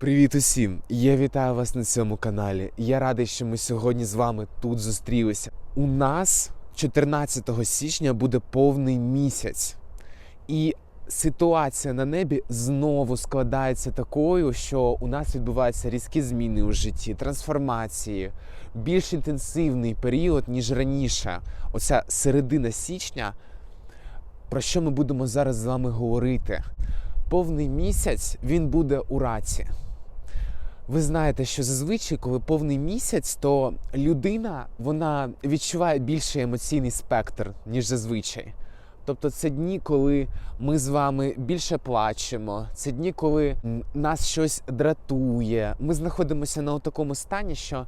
Привіт усім! Я вітаю вас на цьому каналі. Я радий, що ми сьогодні з вами тут зустрілися. У нас 14 січня буде повний місяць, і ситуація на небі знову складається такою, що у нас відбуваються різкі зміни у житті, трансформації, більш інтенсивний період, ніж раніше. Оця середина січня. Про що ми будемо зараз з вами говорити? Повний місяць він буде у раці. Ви знаєте, що зазвичай, коли повний місяць, то людина вона відчуває більший емоційний спектр, ніж зазвичай. Тобто це дні, коли ми з вами більше плачемо, це дні, коли нас щось дратує. Ми знаходимося на такому стані, що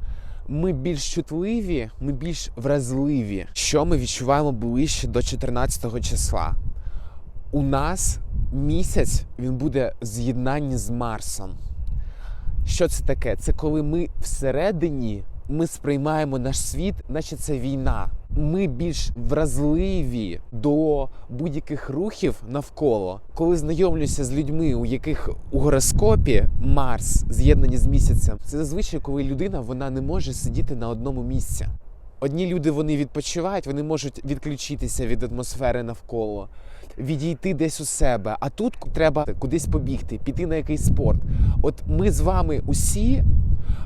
ми більш чутливі, ми більш вразливі. Що ми відчуваємо ближче до 14 числа? У нас місяць він буде в з'єднанні з Марсом. Що це таке? Це коли ми всередині ми сприймаємо наш світ, наче це війна. Ми більш вразливі до будь-яких рухів навколо. Коли знайомлюся з людьми, у яких у гороскопі Марс з'єднані з місяцем, це зазвичай, коли людина вона не може сидіти на одному місці. Одні люди вони відпочивають, вони можуть відключитися від атмосфери навколо, відійти десь у себе. А тут треба кудись побігти, піти на якийсь спорт. От ми з вами усі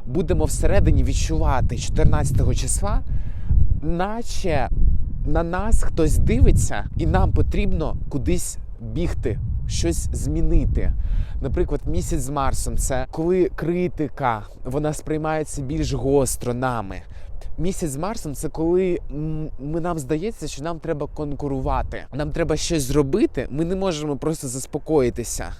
будемо всередині відчувати 14 числа, наче на нас хтось дивиться, і нам потрібно кудись бігти, щось змінити. Наприклад, місяць з Марсом це коли критика вона сприймається більш гостро нами. Місяць з Марсом це коли ми нам здається, що нам треба конкурувати. Нам треба щось зробити. Ми не можемо просто заспокоїтися.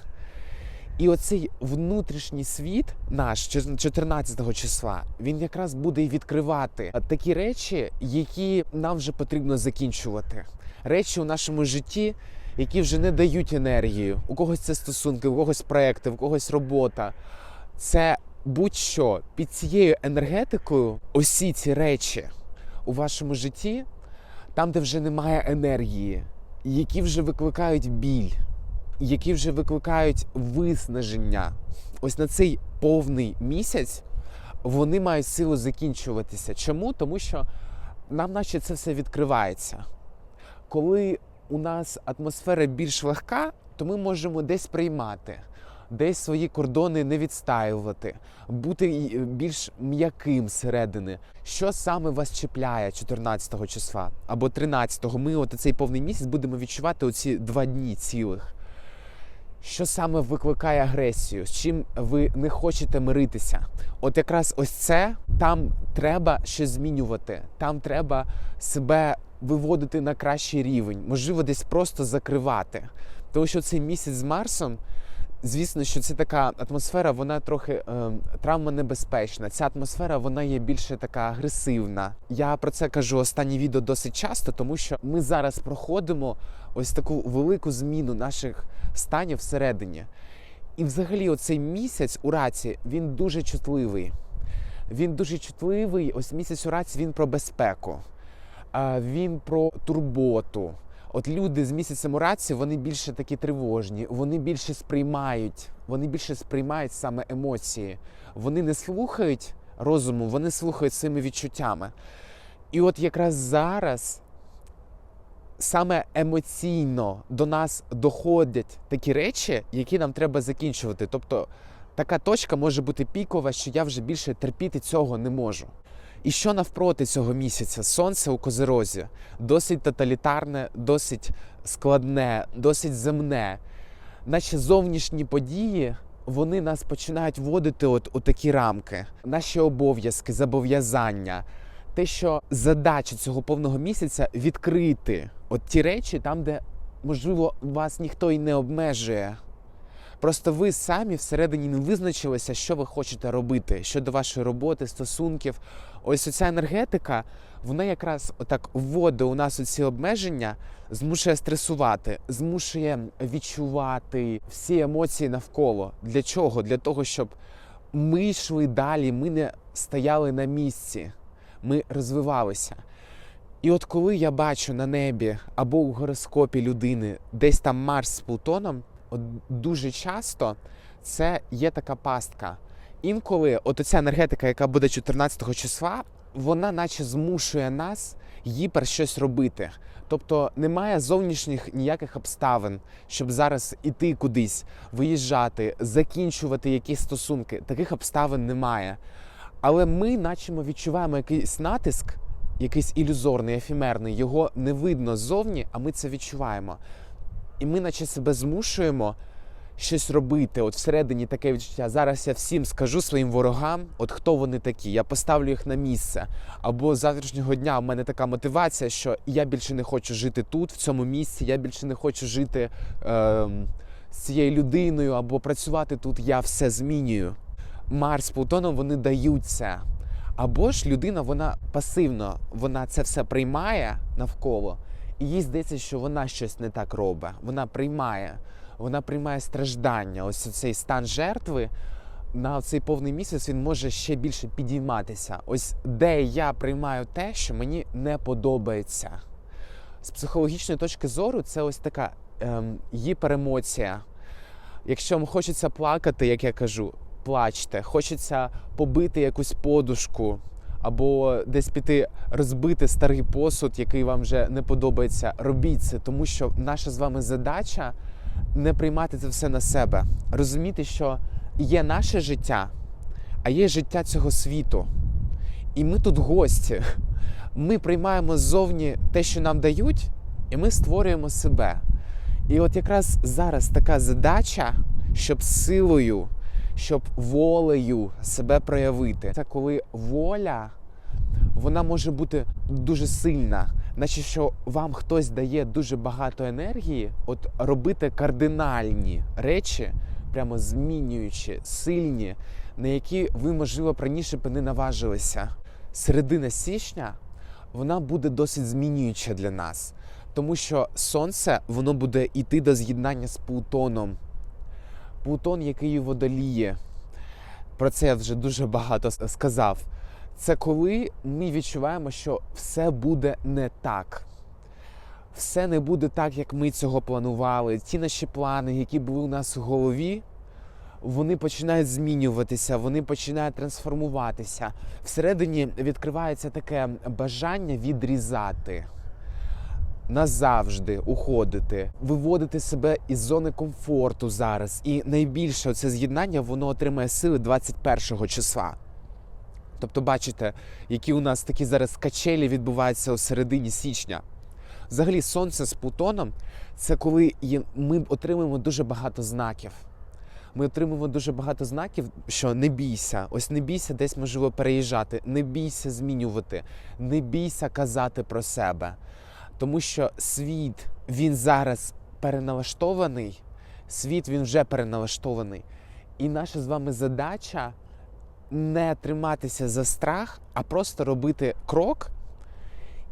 І оцей внутрішній світ наш 14 числа він якраз буде і відкривати такі речі, які нам вже потрібно закінчувати. Речі у нашому житті, які вже не дають енергію. У когось це стосунки, у когось проекти, у когось робота. Це будь-що під цією енергетикою, усі ці речі у вашому житті, там, де вже немає енергії, які вже викликають біль, які вже викликають виснаження. Ось на цей повний місяць вони мають силу закінчуватися. Чому? Тому що нам, наче це все відкривається. Коли у нас атмосфера більш легка, то ми можемо десь приймати, десь свої кордони не відстаювати, бути більш м'яким зсередини. Що саме вас чіпляє 14-го числа або 13-го? Ми от цей повний місяць будемо відчувати оці два дні цілих. Що саме викликає агресію? З чим ви не хочете миритися? От якраз ось це там треба щось змінювати. Там треба себе виводити на кращий рівень, можливо, десь просто закривати. Тому що цей місяць з Марсом, звісно, що це така атмосфера, вона трохи е, травмонебезпечна. Ця атмосфера вона є більше така агресивна. Я про це кажу останні відео досить часто, тому що ми зараз проходимо ось таку велику зміну наших станів всередині. І взагалі, оцей місяць у раці він дуже чутливий. Він дуже чутливий. Ось місяць у раці він про безпеку, він про турботу. От люди з місяцем у раці, вони більше такі тривожні, вони більше сприймають, вони більше сприймають саме емоції. Вони не слухають розуму, вони слухають своїми відчуттями. І от якраз зараз саме емоційно до нас доходять такі речі, які нам треба закінчувати. Тобто така точка може бути пікова, що я вже більше терпіти цього не можу. І що навпроти цього місяця? Сонце у козерозі досить тоталітарне, досить складне, досить земне. Наче зовнішні події вони нас починають вводити от у такі рамки, наші обов'язки, зобов'язання. Те, що задача цього повного місяця відкрити от ті речі, там, де можливо вас ніхто і не обмежує. Просто ви самі всередині не визначилися, що ви хочете робити щодо вашої роботи, стосунків. Ось оця енергетика, вона якраз отак вводить у нас оці обмеження, змушує стресувати, змушує відчувати всі емоції навколо. Для чого? Для того, щоб ми йшли далі, ми не стояли на місці, ми розвивалися. І от коли я бачу на небі або у гороскопі людини десь там Марс з Плутоном, от дуже часто це є така пастка. Інколи, от оця енергетика, яка буде 14-го числа, вона наче змушує нас гіпер щось робити. Тобто немає зовнішніх ніяких обставин, щоб зараз іти кудись, виїжджати, закінчувати якісь стосунки. Таких обставин немає. Але ми, наче ми відчуваємо якийсь натиск, якийсь ілюзорний, ефемерний, його не видно ззовні, а ми це відчуваємо. І ми, наче себе змушуємо щось робити. От всередині таке відчуття. Зараз я всім скажу своїм ворогам, от хто вони такі. Я поставлю їх на місце. Або з завтрашнього дня в мене така мотивація, що я більше не хочу жити тут, в цьому місці. Я більше не хочу жити е, з цією людиною або працювати тут. Я все змінюю. Марс Плутоном вони дають це. Або ж людина, вона пасивно, вона це все приймає навколо, і їй здається, що вона щось не так робить. Вона приймає, вона приймає страждання. Ось цей стан жертви на цей повний місяць він може ще більше підійматися. Ось де я приймаю те, що мені не подобається. З психологічної точки зору, це ось така ем, гіперемоція. Якщо вам хочеться плакати, як я кажу, плачте, хочеться побити якусь подушку, або десь піти розбити старий посуд, який вам вже не подобається. Робіть це, тому що наша з вами задача не приймати це все на себе, розуміти, що є наше життя, а є життя цього світу. І ми тут гості. Ми приймаємо ззовні те, що нам дають, і ми створюємо себе. І от якраз зараз така задача, щоб силою, щоб волею себе проявити. Це коли воля вона може бути дуже сильна, наче що вам хтось дає дуже багато енергії, от робити кардинальні речі, прямо змінюючи, сильні, на які ви, можливо, раніше б не наважилися. Середина січня вона буде досить змінююча для нас, тому що сонце воно буде йти до з'єднання з Плутоном. Плутон, який водоліє. Про це я вже дуже багато сказав. Це коли ми відчуваємо, що все буде не так. Все не буде так, як ми цього планували. Ті наші плани, які були у нас в голові, вони починають змінюватися, вони починають трансформуватися. Всередині відкривається таке бажання відрізати назавжди уходити, виводити себе із зони комфорту зараз. І найбільше це з'єднання воно отримає сили 21-го числа. Тобто, бачите, які у нас такі зараз качелі відбуваються у середині січня. Взагалі, сонце з Плутоном це коли ми отримуємо дуже багато знаків. Ми отримуємо дуже багато знаків, що не бійся, ось не бійся десь можливо переїжджати, не бійся змінювати, не бійся казати про себе. Тому що світ він зараз переналаштований, світ він вже переналаштований. І наша з вами задача не триматися за страх, а просто робити крок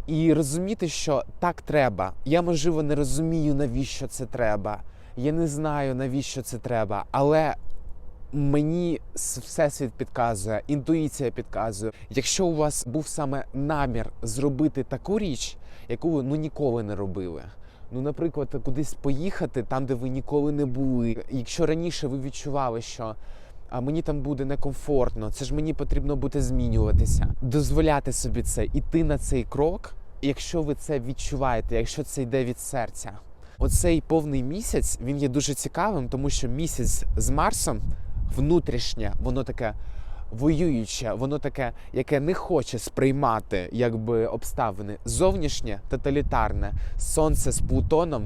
і розуміти, що так треба. Я, можливо, не розумію, навіщо це треба. Я не знаю, навіщо це треба, але мені всесвіт підказує, інтуїція підказує. Якщо у вас був саме намір зробити таку річ, яку ви ну ніколи не робили. Ну, наприклад, кудись поїхати там, де ви ніколи не були. Якщо раніше ви відчували, що а мені там буде некомфортно, це ж мені потрібно буде змінюватися, дозволяти собі це, іти на цей крок, якщо ви це відчуваєте, якщо це йде від серця. Оцей повний місяць він є дуже цікавим, тому що місяць з Марсом внутрішнє, воно таке воююче, воно таке, яке не хоче сприймати якби обставини. Зовнішнє тоталітарне, сонце з Плутоном.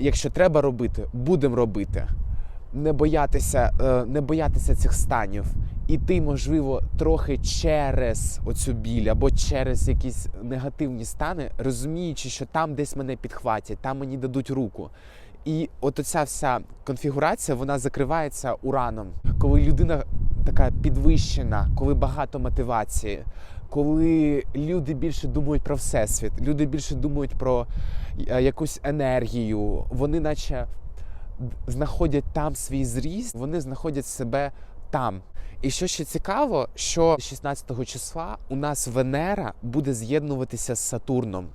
Якщо треба робити, будемо робити. Не боятися, е, не боятися цих станів. Іти, можливо, трохи через оцю біль або через якісь негативні стани, розуміючи, що там десь мене підхватять, там мені дадуть руку. І от оця вся конфігурація вона закривається ураном, коли людина така підвищена, коли багато мотивації, коли люди більше думають про всесвіт, люди більше думають про е, якусь енергію, вони наче знаходять там свій зріст, вони знаходять себе там. І що ще цікаво, що 16 числа у нас Венера буде з'єднуватися з Сатурном.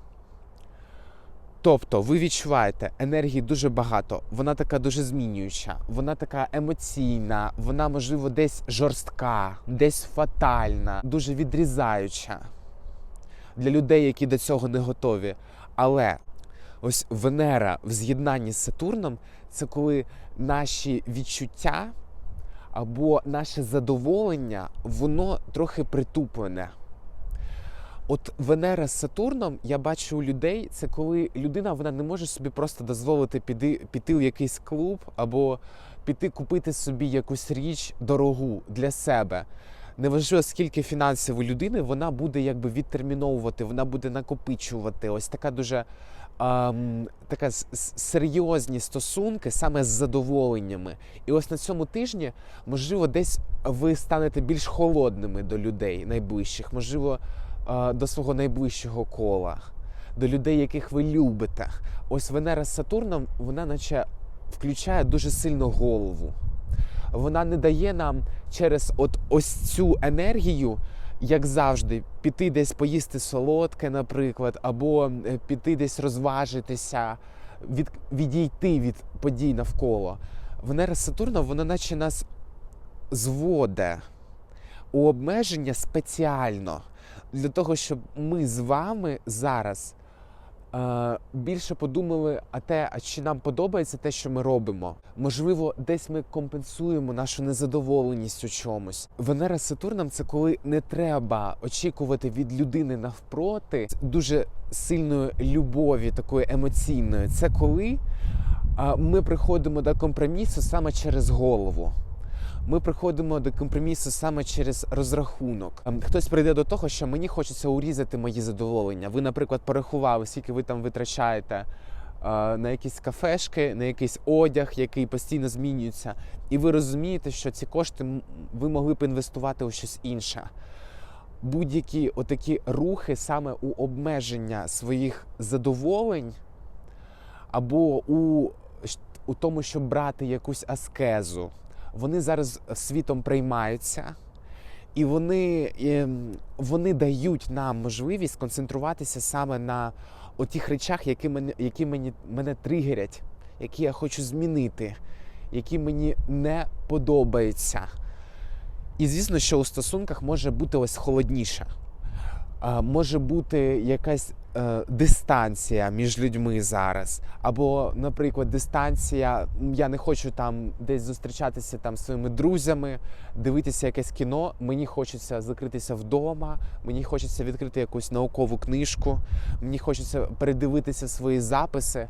Тобто, ви відчуваєте енергії дуже багато, вона така дуже змінююча, вона така емоційна, вона, можливо, десь жорстка, десь фатальна, дуже відрізаюча для людей, які до цього не готові. Але ось Венера в з'єднанні з Сатурном це коли наші відчуття або наше задоволення, воно трохи притуплене. От Венера з Сатурном я бачу у людей, це коли людина вона не може собі просто дозволити піти, піти в якийсь клуб або піти купити собі якусь річ дорогу для себе. Неважливо, скільки фінансів у людини, вона буде якби відтерміновувати, вона буде накопичувати. Ось така дуже ем, така серйозні стосунки саме з задоволеннями. І ось на цьому тижні, можливо, десь ви станете більш холодними до людей найближчих, можливо, до свого найближчого кола, до людей, яких ви любите. Ось Венера з Сатурном, вона наче включає дуже сильно голову. Вона не дає нам через от ось цю енергію, як завжди, піти десь поїсти солодке, наприклад, або е, піти десь розважитися, від, відійти від подій навколо. Венера з Сатурном, вона наче нас зводе у обмеження спеціально для того, щоб ми з вами зараз е, більше подумали, а те, а чи нам подобається те, що ми робимо. Можливо, десь ми компенсуємо нашу незадоволеність у чомусь. Венера з Сатурном це коли не треба очікувати від людини навпроти дуже сильної любові, такої емоційної. Це коли е, ми приходимо до компромісу саме через голову. Ми приходимо до компромісу саме через розрахунок. Ем, Хтось прийде до того, що мені хочеться урізати мої задоволення. Ви, наприклад, порахували, скільки ви там витрачаєте е, на якісь кафешки, на якийсь одяг, який постійно змінюється, і ви розумієте, що ці кошти ви могли б інвестувати у щось інше. Будь-які отакі рухи саме у обмеження своїх задоволень або у, у тому, щоб брати якусь аскезу, вони зараз світом приймаються, і вони, ем, вони дають нам можливість концентруватися саме на тих речах, які мене, які мені, мене тригерять, які я хочу змінити, які мені не подобаються. І звісно, що у стосунках може бути ось холодніше. Може бути якась е, дистанція між людьми зараз. Або, наприклад, дистанція. Я не хочу там десь зустрічатися там своїми друзями, дивитися якесь кіно. Мені хочеться закритися вдома, мені хочеться відкрити якусь наукову книжку, мені хочеться передивитися свої записи.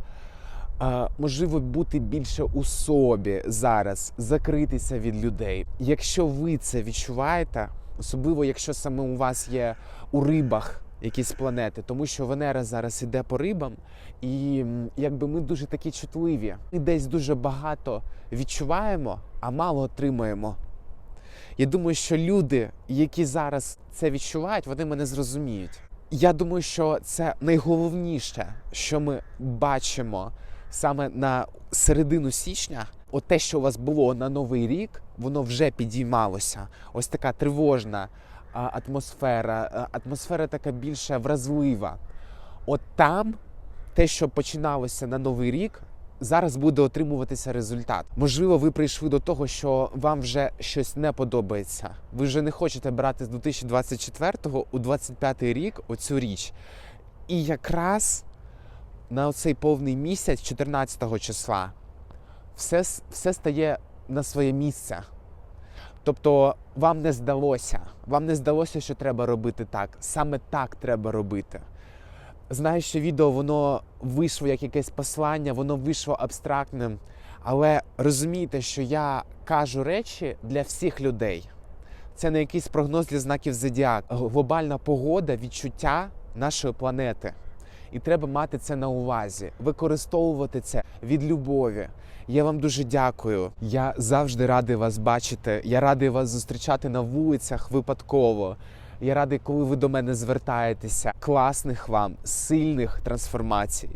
Е, можливо, бути більше у собі зараз, закритися від людей. Якщо ви це відчуваєте, особливо якщо саме у вас є у рибах якісь планети, тому що Венера зараз іде по рибам, і якби ми дуже такі чутливі. Ми десь дуже багато відчуваємо, а мало отримуємо. Я думаю, що люди, які зараз це відчувають, вони мене зрозуміють. Я думаю, що це найголовніше, що ми бачимо саме на середину січня. От те, що у вас було на новий рік, воно вже підіймалося. Ось така тривожна атмосфера, атмосфера така більше вразлива. От там те, що починалося на новий рік, зараз буде отримуватися результат. Можливо, ви прийшли до того, що вам вже щось не подобається. Ви вже не хочете брати з 2024 у 25 рік оцю річ. І якраз на оцей повний місяць, 14 числа, все, все стає на своє місце. Тобто вам не здалося, вам не здалося, що треба робити так. Саме так треба робити. Знаю, що відео воно вийшло як якесь послання, воно вийшло абстрактним. Але розумійте, що я кажу речі для всіх людей. Це не якийсь прогноз для знаків зодіак. Глобальна погода, відчуття нашої планети. І треба мати це на увазі, використовувати це від любові. Я вам дуже дякую. Я завжди радий вас бачити. Я радий вас зустрічати на вулицях випадково. Я радий, коли ви до мене звертаєтеся. Класних вам, сильних трансформацій.